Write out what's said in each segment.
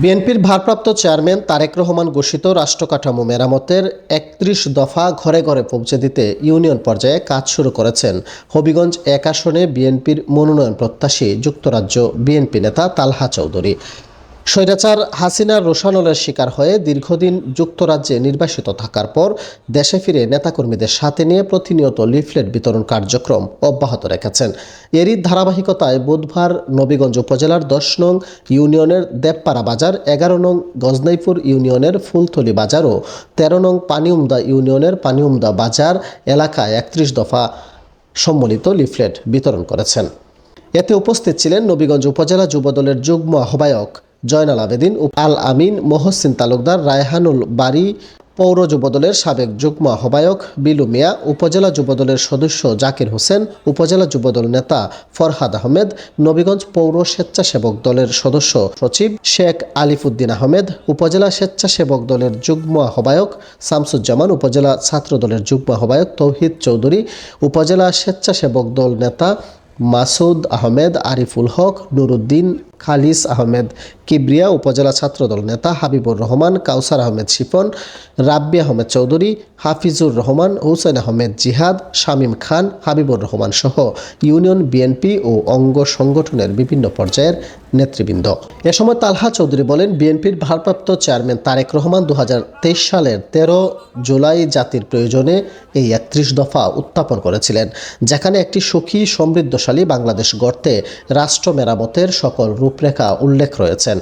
বিএনপির ভারপ্রাপ্ত চেয়ারম্যান তারেক রহমান ঘোষিত রাষ্ট্রকাঠামো মেরামতের একত্রিশ দফা ঘরে ঘরে পৌঁছে দিতে ইউনিয়ন পর্যায়ে কাজ শুরু করেছেন হবিগঞ্জ এক আসনে বিএনপির মনোনয়ন প্রত্যাশী যুক্তরাজ্য বিএনপি নেতা তালহা চৌধুরী। স্বৈরাচার হাসিনার রোশানলের শিকার হয়ে দীর্ঘদিন যুক্তরাজ্যে নির্বাসিত থাকার পর দেশে ফিরে নেতাকর্মীদের সাথে নিয়ে প্রতিনিয়ত লিফলেট বিতরণ কার্যক্রম অব্যাহত রেখেছেন। এরই ধারাবাহিকতায় বুধবার নবীগঞ্জ উপজেলার দশ নং ইউনিয়নের দেবপাড়া বাজার, এগারো নং গজনাইপুর ইউনিয়নের ফুলতলি বাজার ও তেরো নং পানিউমদা ইউনিয়নের পানিউমদা বাজার এলাকায় একত্রিশ দফা সম্মিলিত লিফলেট বিতরণ করেছেন। এতে উপস্থিত ছিলেন নবীগঞ্জ উপজেলা যুবদলের যুগ্ম আহ্বায়ক জয়নাল আবেদিন আল আমিন মহসিন তালুকদার রায়হানুল বাড়ি পৌর যুবদলের সাবেক যুগ্ম আহ্বায়ক বিলু মিয়া, উপজেলা যুবদলের সদস্য জাকির হোসেন, উপজেলা যুবদল নেতা ফরহাদ আহমেদ, নবীগঞ্জ পৌর স্বেচ্ছাসেবক দলের সদস্য সচিব শেখ আলিফুদ্দিন আহমেদ, উপজেলা স্বেচ্ছাসেবক দলের যুগ্ম আহ্বায়ক শামসুজ্জামান, উপজেলা ছাত্র দলের যুগ্ম আহ্বায়ক তৌহিদ চৌধুরী, উপজেলা স্বেচ্ছাসেবক দল নেতা মাসুদ আহমেদ, আরিফুল হক, নুরুদ্দিন, খালিস আহমেদ, কিবরিয়া উপজেলা ছাত্রদল নেতা হাবিবুর রহমান, কাউসার আহমেদ শিপন রাব্বি আহমেদ চৌধুরী, হাফিজুর রহমান, হুসেন আহমেদ জিহাদ, শামীম খান, হাবিবুর রহমান সহ ইউনিয়ন বিএনপি ও অঙ্গ সংগঠনের বিভিন্ন পর্যায়ের নেতৃবৃন্দ। এ সময় তালহা চৌধুরী বলেন, বিএনপির ভারপ্রাপ্ত চেয়ারম্যান তারেক রহমান দু হাজার তেইশ সালের তেরো জুলাই জাতির প্রয়োজনে এই একত্রিশ দফা উত্থাপন করেছিলেন, যেখানে একটি সুখী, সমৃদ্ধশালী বাংলাদেশ গড়তে রাষ্ট্র মেরামতের সকল রূপরেখা উল্লেখ রয়েছেন।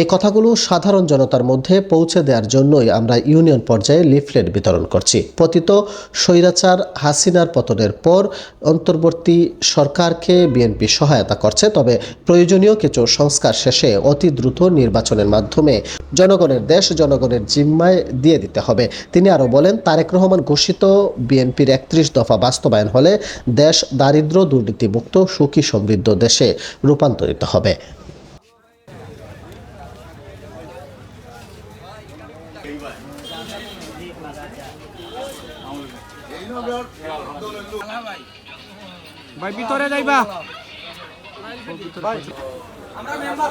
এই কথাগুলো সাধারণ জনতার মধ্যে পৌঁছে দেওয়ার জন্যই আমরা ইউনিয়ন পর্যায়ে লিফলেট বিতরণ করছি। পতিত স্বৈরাচার হাসিনার পতনের পর অন্তর্বর্তী সরকারকে বিএনপি সহায়তা করছে, তবে প্রয়োজনীয় কিছু সংস্কার শেষে অতি দ্রুত নির্বাচনের মাধ্যমে জনগণের দেশ জনগণের জিম্মায় দিয়ে দিতে হবে। তিনি আরও বলেন, তারেক রহমান ঘোষিত বিএনপির একত্রিশ দফা বাস্তবায়ন হলে দেশ দারিদ্র দুর্নীতিমুক্ত, সুখী সমৃদ্ধ দেশে রূপান্তরিত হবে। ভাই ভিতরে যাইবা আমরা মেম্বার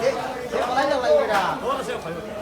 네, 제가 말하려고 합니다.